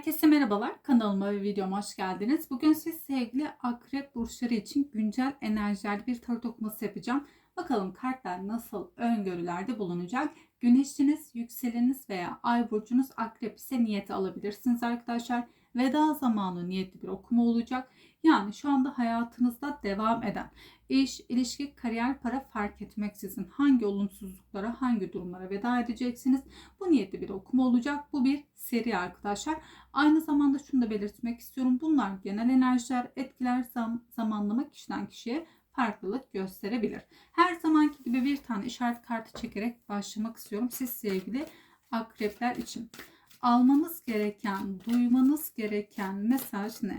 Herkese merhabalar. Kanalıma ve videoma hoş geldiniz. Bugün siz sevgili akrep burçları için güncel enerjiler bir tarot okuması yapacağım. Bakalım kartlar nasıl öngörülerde bulunacak. Güneşiniz, yükseleniz veya ay burcunuz akrep ise niyeti alabilirsiniz arkadaşlar. Veda zamanı niyetli bir okuma olacak. Yani şu anda hayatınızda devam eden iş, ilişki, kariyer, para fark etmeksizin hangi olumsuzluklara, hangi durumlara veda edeceksiniz. Bu niyetli bir okuma olacak. Bu bir seri arkadaşlar. Aynı zamanda şunu da belirtmek istiyorum. Bunlar genel enerjiler, etkiler, zam, zamanlama kişiden kişiye farklılık gösterebilir. Her zamanki gibi bir tane işaret kartı çekerek başlamak istiyorum. Siz sevgili akrepler için. Almanız gereken, duymanız gereken mesaj ne?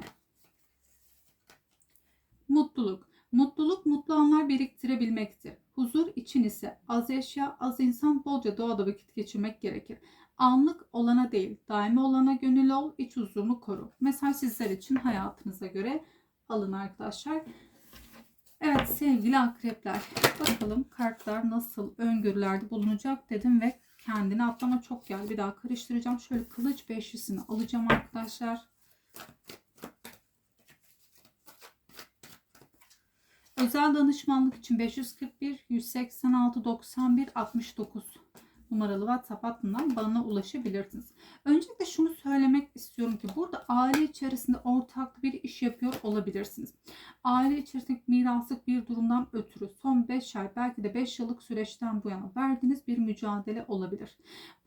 Mutluluk. Mutluluk mutlu anlar biriktirebilmektir. Huzur için ise az eşya, az insan, bolca doğada vakit geçirmek gerekir. Anlık olana değil, daimi olana gönül ol, iç huzurunu koru. Mesaj sizler için hayatınıza göre alın arkadaşlar. Evet sevgili akrepler. Bakalım kartlar nasıl öngörülerde bulunacak dedim ve kendini atlama çok gel. Bir daha karıştıracağım. Şöyle kılıç beşlisini alacağım arkadaşlar. Özel danışmanlık için 541 186 91 69 numaralı WhatsApp hattından bana ulaşabilirsiniz. Öncelikle şunu söylemek istiyorum ki burada aile içerisinde ortaklı bir iş yapıyor olabilirsiniz. Aile içerisinde miraslık bir durumdan ötürü son 5 ay belki de 5 yıllık süreçten bu yana verdiğiniz bir mücadele olabilir.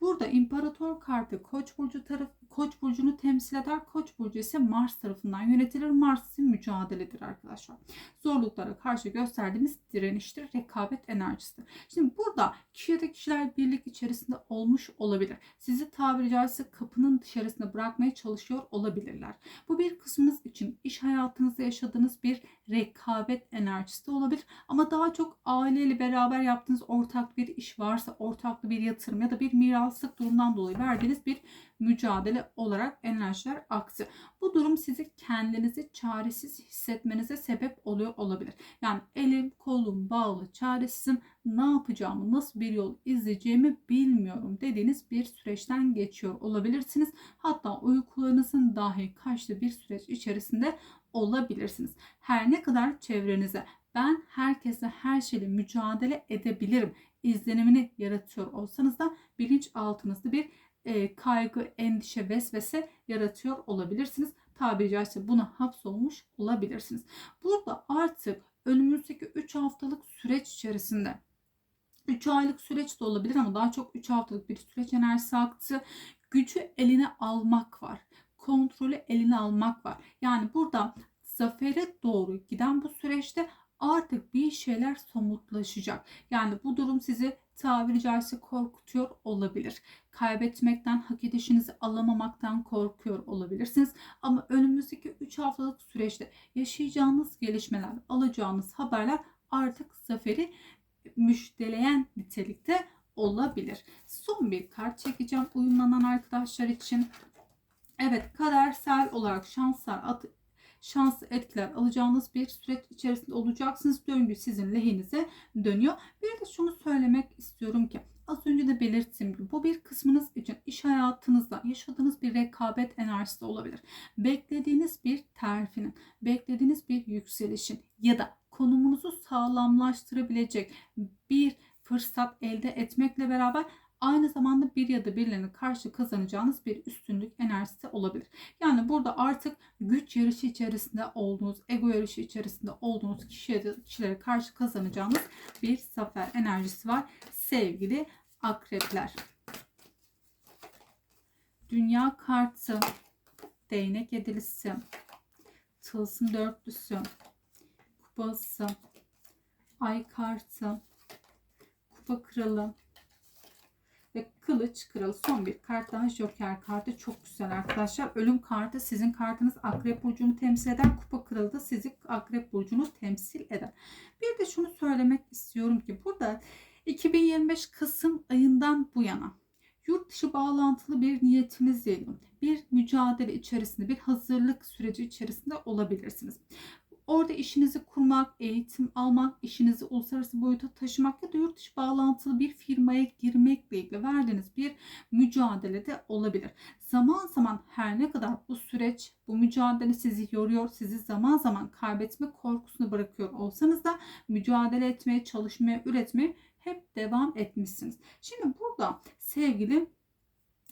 Burada imparator kartı Koç burcu taraf Koç burcunu temsil eder. Koç burcu ise Mars tarafından yönetilir. Mars ise mücadeledir arkadaşlar. Zorluklara karşı gösterdiğiniz direniştir, rekabet enerjisidir. Şimdi burada kişi kişiler birlik içerisinde olmuş olabilir. Sizi tabiri caizse kapının dışarısında bırakmaya çalışıyor olabilirler. Bu bir kısmınız için iş hayatınızda yaşadığınız bir rekabet enerjisi de olabilir. Ama daha çok aileyle beraber yaptığınız ortak bir iş varsa, ortaklı bir yatırım ya da bir miraslık durumdan dolayı verdiğiniz bir mücadele olarak enerjiler aksi. Bu durum sizi kendinizi çaresiz hissetmenize sebep oluyor olabilir. Yani elim kolum bağlı çaresizim ne yapacağımı nasıl bir yol izleyeceğimi bilmiyorum dediğiniz bir süreçten geçiyor olabilirsiniz. Hatta uykularınızın dahi kaçtığı bir süreç içerisinde olabilirsiniz. Her ne kadar çevrenize ben herkese her şeyle mücadele edebilirim izlenimini yaratıyor olsanız da bilinç altınızda bir e, kaygı, endişe, vesvese yaratıyor olabilirsiniz. Tabiri caizse buna hapsolmuş olabilirsiniz. Burada artık önümüzdeki 3 haftalık süreç içerisinde 3 aylık süreç de olabilir ama daha çok 3 haftalık bir süreç enerjisi aktı. Gücü eline almak var. Kontrolü eline almak var. Yani burada zafere doğru giden bu süreçte artık bir şeyler somutlaşacak. Yani bu durum sizi tabiri caizse korkutuyor olabilir. Kaybetmekten, hak edişinizi alamamaktan korkuyor olabilirsiniz. Ama önümüzdeki 3 haftalık süreçte yaşayacağınız gelişmeler, alacağınız haberler artık zaferi müjdeleyen nitelikte olabilir. Son bir kart çekeceğim uyumlanan arkadaşlar için. Evet kadersel olarak şanslar şanslı etkiler alacağınız bir süreç içerisinde olacaksınız. Döngü sizin lehinize dönüyor. Bir de şunu söylemek istiyorum ki az önce de belirttiğim gibi bu bir kısmınız için iş hayatınızda yaşadığınız bir rekabet enerjisi olabilir. Beklediğiniz bir terfinin, beklediğiniz bir yükselişin ya da konumunuzu sağlamlaştırabilecek bir fırsat elde etmekle beraber aynı zamanda bir ya da birilerine karşı kazanacağınız bir üstünlük enerjisi olabilir. Yani burada artık güç yarışı içerisinde olduğunuz, ego yarışı içerisinde olduğunuz kişiye, kişilere karşı kazanacağınız bir zafer enerjisi var sevgili akrepler. Dünya kartı, değnek yedilisi, tılsım dörtlüsü, kupası, ay kartı, kupa kralı, ve kılıç kralı son bir kart daha joker kartı çok güzel arkadaşlar. Ölüm kartı sizin kartınız akrep burcunu temsil eden kupa kralı da sizi akrep burcunu temsil eder. Bir de şunu söylemek istiyorum ki burada 2025 Kasım ayından bu yana yurt dışı bağlantılı bir niyetinizle bir mücadele içerisinde bir hazırlık süreci içerisinde olabilirsiniz. Orada işinizi kurmak, eğitim almak, işinizi uluslararası boyuta taşımak ya da yurt dışı bağlantılı bir firmaya girmekle ilgili verdiğiniz bir mücadele de olabilir. Zaman zaman her ne kadar bu süreç, bu mücadele sizi yoruyor, sizi zaman zaman kaybetme korkusunu bırakıyor olsanız da mücadele etmeye, çalışmaya, üretmeye hep devam etmişsiniz. Şimdi burada sevgili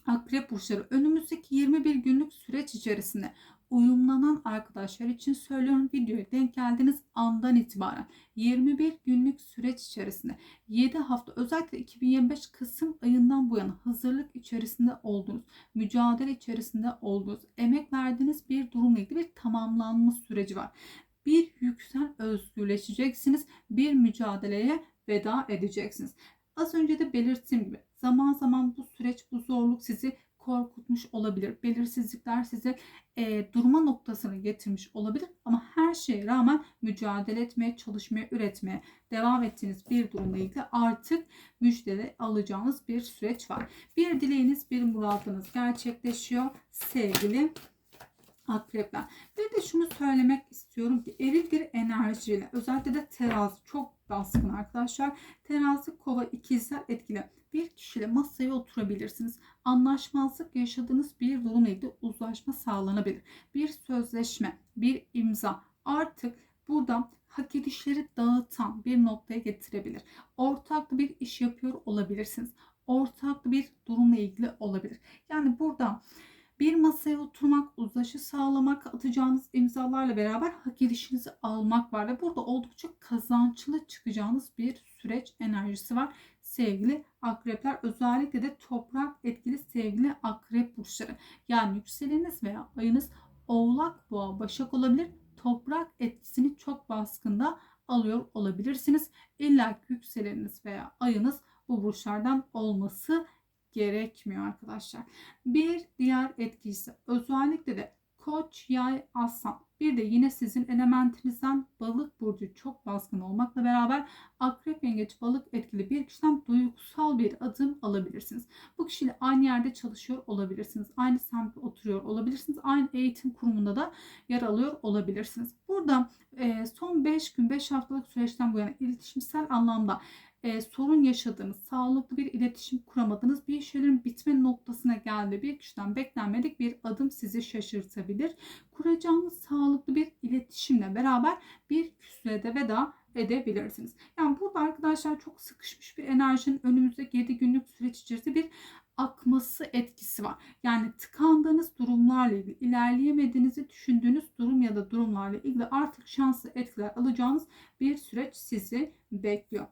Akrep burçları önümüzdeki 21 günlük süreç içerisinde uyumlanan arkadaşlar için söylüyorum videoya denk geldiğiniz andan itibaren 21 günlük süreç içerisinde 7 hafta özellikle 2025 Kasım ayından bu yana hazırlık içerisinde olduğunuz, mücadele içerisinde olduğunuz, emek verdiğiniz bir durumla ilgili bir tamamlanma süreci var. Bir yüksen özgürleşeceksiniz. Bir mücadeleye veda edeceksiniz. Az önce de belirttiğim gibi zaman zaman bu süreç, bu zorluk sizi korkutmuş olabilir. Belirsizlikler sizi e, durma noktasına getirmiş olabilir. Ama her şeye rağmen mücadele etmeye, çalışmaya, üretmeye devam ettiğiniz bir durumla ilgili artık müjdeli alacağınız bir süreç var. Bir dileğiniz, bir muradınız gerçekleşiyor sevgili akrepler. Bir de şunu söylemek istiyorum ki eril bir enerjiyle özellikle de terazi çok baskın arkadaşlar. Terazi kova ikizler etkili. Bir kişiyle masaya oturabilirsiniz. Anlaşmazlık yaşadığınız bir durumla ilgili uzlaşma sağlanabilir. Bir sözleşme, bir imza artık burada hak edişleri dağıtan bir noktaya getirebilir. Ortaklı bir iş yapıyor olabilirsiniz. Ortaklı bir durumla ilgili olabilir. Yani burada bir masaya oturmak, uzlaşı sağlamak, atacağınız imzalarla beraber hak edişinizi almak var ve burada oldukça kazançlı çıkacağınız bir süreç enerjisi var sevgili akrepler. Özellikle de toprak etkili sevgili akrep burçları. Yani yükseleniniz veya ayınız oğlak, boğa, başak olabilir. Toprak etkisini çok baskında alıyor olabilirsiniz. İlla yükseleniniz veya ayınız bu burçlardan olması gerekmiyor arkadaşlar. Bir diğer etkisi özellikle de koç, yay, aslan. Bir de yine sizin elementinizden balık burcu çok baskın olmakla beraber akrep yengeç balık etkili bir kişiden duygusal bir adım alabilirsiniz. Bu kişiyle aynı yerde çalışıyor olabilirsiniz. Aynı semtte oturuyor olabilirsiniz. Aynı eğitim kurumunda da yer alıyor olabilirsiniz. Burada son 5 gün 5 haftalık süreçten bu yana iletişimsel anlamda e, sorun yaşadığınız, sağlıklı bir iletişim kuramadığınız bir şeylerin bitme noktasına geldi. Bir kişiden beklenmedik bir adım sizi şaşırtabilir. Kuracağınız sağlıklı bir iletişimle beraber bir küslede veda edebilirsiniz. Yani burada arkadaşlar çok sıkışmış bir enerjinin önümüzdeki 7 günlük süreç içerisinde bir akması etkisi var. Yani tıkandığınız durumlarla ilgili, ilerleyemediğinizi düşündüğünüz durum ya da durumlarla ilgili artık şanslı etkiler alacağınız bir süreç sizi bekliyor.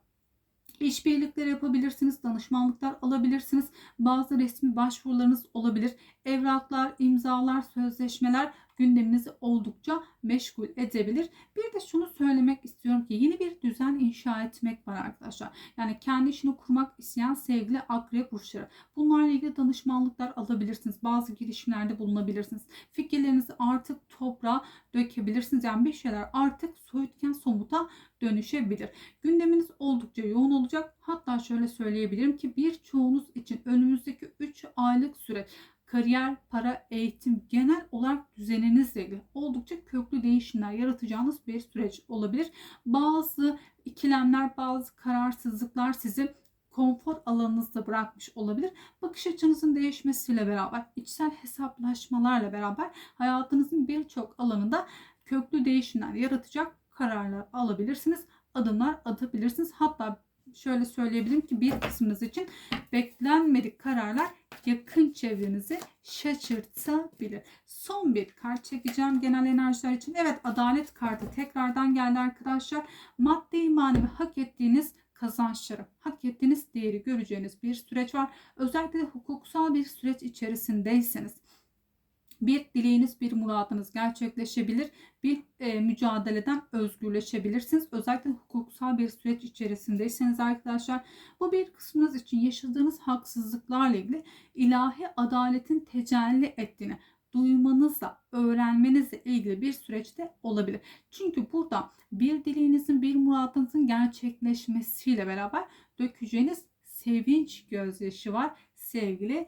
İşbirlikleri yapabilirsiniz, danışmanlıklar alabilirsiniz. Bazı resmi başvurularınız olabilir. Evraklar, imzalar, sözleşmeler gündeminizi oldukça meşgul edebilir. Bir de şunu söylemek istiyorum ki yeni bir düzen inşa etmek var arkadaşlar. Yani kendi işini kurmak isteyen sevgili akrep burçları. Bunlarla ilgili danışmanlıklar alabilirsiniz. Bazı girişimlerde bulunabilirsiniz. Fikirlerinizi artık toprağa dökebilirsiniz. Yani bir şeyler artık soyutken somuta dönüşebilir. Gündeminiz oldukça yoğun olacak. Hatta şöyle söyleyebilirim ki birçoğunuz için önümüzdeki 3 aylık süre kariyer, para, eğitim, genel olarak düzeninizle ilgili oldukça köklü değişimler yaratacağınız bir süreç olabilir. Bazı ikilemler, bazı kararsızlıklar sizi konfor alanınızda bırakmış olabilir. Bakış açınızın değişmesiyle beraber, içsel hesaplaşmalarla beraber hayatınızın birçok alanında köklü değişimler yaratacak kararlar alabilirsiniz. Adımlar atabilirsiniz. Hatta şöyle söyleyebilirim ki bir kısmınız için beklenmedik kararlar yakın çevrenizi şaşırtabilir. Son bir kart çekeceğim genel enerjiler için. Evet adalet kartı tekrardan geldi arkadaşlar. Maddi manevi hak ettiğiniz kazançları, hak ettiğiniz değeri göreceğiniz bir süreç var. Özellikle hukuksal bir süreç içerisindeyseniz bir dileğiniz, bir muradınız gerçekleşebilir. Bir e, mücadeleden özgürleşebilirsiniz. Özellikle hukuksal bir süreç içerisindeyseniz arkadaşlar bu bir kısmınız için yaşadığınız haksızlıklarla ilgili ilahi adaletin tecelli ettiğini duymanızla, öğrenmenizle ilgili bir süreçte olabilir. Çünkü burada bir dileğinizin, bir muradınızın gerçekleşmesiyle beraber dökeceğiniz sevinç gözyaşı var sevgili